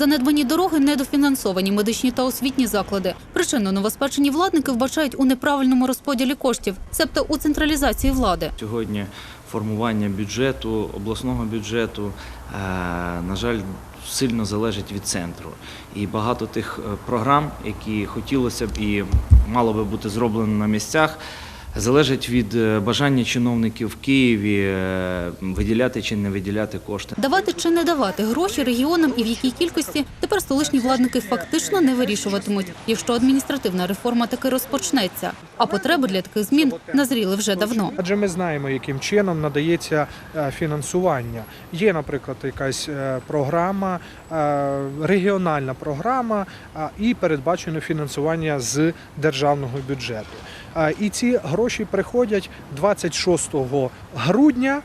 Занедбані дороги, недофінансовані медичні та освітні заклади. Причину новоспечені владники вбачають у неправильному розподілі коштів, себто у централізації влади. Сьогодні формування бюджету, обласного бюджету, е, на жаль, сильно залежить від центру. І багато тих е, програм, які хотілося б і мало би бути зроблено на місцях, залежить від е, бажання чиновників в Києві е, виділяти чи не виділяти кошти. Давати чи не давати гроші регіонам і в якій кількості тепер столичні владники фактично не вирішуватимуть, якщо адміністративна реформа таки розпочнеться. А потреби для таких змін назріли вже давно. Адже ми знаємо, яким чином надається е, фінансування. Є, наприклад, якась програма, регіональна програма і передбачено фінансування з державного бюджету. І ці гроші приходять 26 грудня.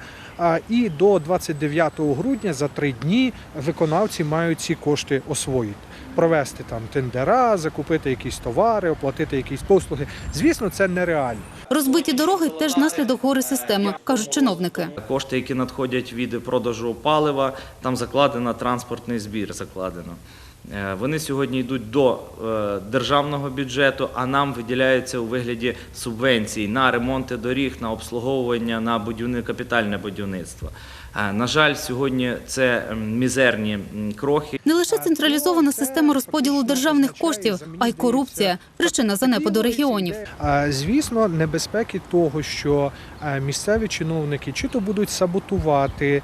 І до 29 грудня за три дні виконавці мають ці кошти освоїти, провести там тендера, закупити якісь товари, оплатити якісь послуги. Звісно, це нереально. Розбиті дороги теж наслідок гори системи, кажуть чиновники. Кошти, які надходять від продажу палива, там закладено транспортний збір. Закладено. Е, Вони сьогодні йдуть до е, державного бюджету, а нам виділяються у вигляді субвенцій на ремонти доріг, на обслуговування, на будівни, капітальне будівництво. Е, На жаль, сьогодні це мізерні крохи. Не лише централізована система розподілу державних коштів, а й корупція причина занепаду регіонів. Звісно, небезпеки того, що місцеві чиновники чи то будуть саботувати,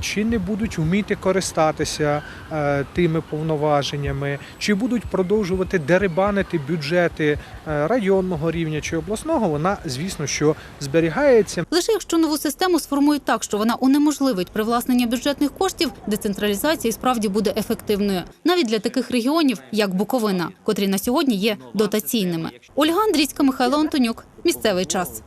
чи не будуть вміти користатися тими повноваженнями, чи будуть продовжувати дерибанити бюджети е, районного рівня чи обласного, вона, звісно, що зберігається. Лише якщо нову систему сформують так, що вона унеможливить привласнення бюджетних коштів, децентралізація справді буде ефективною, навіть для таких регіонів, як Буковина, котрі на сьогодні є дотаційними. Ольга Андрійська, Михайло Антонюк. Місцевий час.